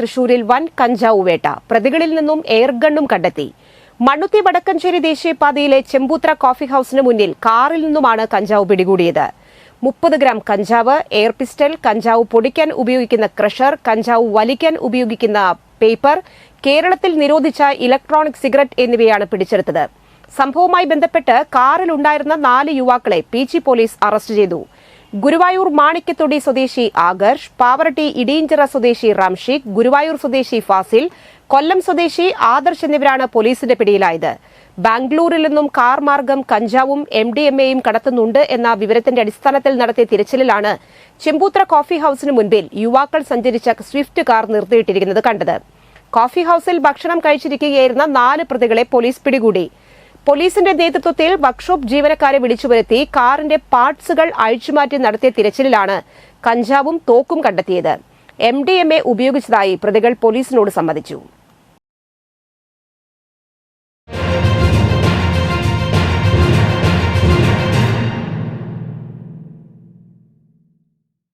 തൃശൂരിൽ വൻ കഞ്ചാവ് വേട്ട. പ്രതികളിൽ നിന്നും എയർഗണ്ണും കണ്ടെത്തി. മണ്ണുത്തി വടക്കഞ്ചേരി ദേശീയപാതയിലെ ചെമ്പൂത്ര കോഫി ഹൌസിന് മുന്നിൽ കാറിൽ നിന്നുമാണ് കഞ്ചാവ് പിടികൂടിയത്. മുപ്പത് ഗ്രാം കഞ്ചാവ് എയർ പിസ്റ്റൽ കഞ്ചാവ് പൊടിക്കാൻ ഉപയോഗിക്കുന്ന ക്രഷർ കഞ്ചാവ് വലിക്കാൻ ഉപയോഗിക്കുന്ന പേപ്പർ കേരളത്തിൽ നിരോധിച്ച ഇലക്ട്രോണിക് സിഗരറ്റ് എന്നിവയാണ് പിടിച്ചെടുത്തത്. സംഭവവുമായി ബന്ധപ്പെട്ട് കാറിലുണ്ടായിരുന്ന നാല് യുവാക്കളെ പി പോലീസ് അറസ്റ്റ് ചെയ്തു. ഗുരുവായൂർ മാണിക്കത്തൊടി സ്വദേശി ആകർഷ് പാവറട്ടി ഇടീഞ്ചിറ സ്വദേശി റംഷീഖ് ഗുരുവായൂർ സ്വദേശി ഫാസിൽ കൊല്ലം സ്വദേശി ആദർശ് എന്നിവരാണ് പോലീസിന്റെ പിടിയിലായത്. ബാംഗ്ലൂരിൽ നിന്നും കാർ മാർഗം കഞ്ചാവും എം ഡി എം എയും കടത്തുന്നുണ്ട് എന്ന വിവരത്തിന്റെ അടിസ്ഥാനത്തിൽ നടത്തിയ തിരച്ചിലിലാണ് ചെമ്പൂത്ര കോഫി ഹൌസിന് മുൻപിൽ യുവാക്കൾ സഞ്ചരിച്ച സ്വിഫ്റ്റ് കാർ നിർത്തിയിട്ടിരിക്കുന്നത് കണ്ടത്. കോഫി ഹൌസിൽ ഭക്ഷണം കഴിച്ചിരിക്കുകയായിരുന്ന നാല് പ്രതികളെ പോലീസ് പിടികൂടി. പോലീസിന്റെ നേതൃത്വത്തിൽ വർക്ക്ഷോപ്പ് ജീവനക്കാരെ വിളിച്ചുവരുത്തി കാറിന്റെ പാർട്സുകൾ അഴിച്ചുമാറ്റി നടത്തിയ തിരച്ചിലിലാണ് കഞ്ചാവും തോക്കും കണ്ടെത്തിയത്. എം ഡി എം എ ഉപയോഗിച്ചതായി പ്രതികൾ പോലീസിനോട് സമ്മതിച്ചു.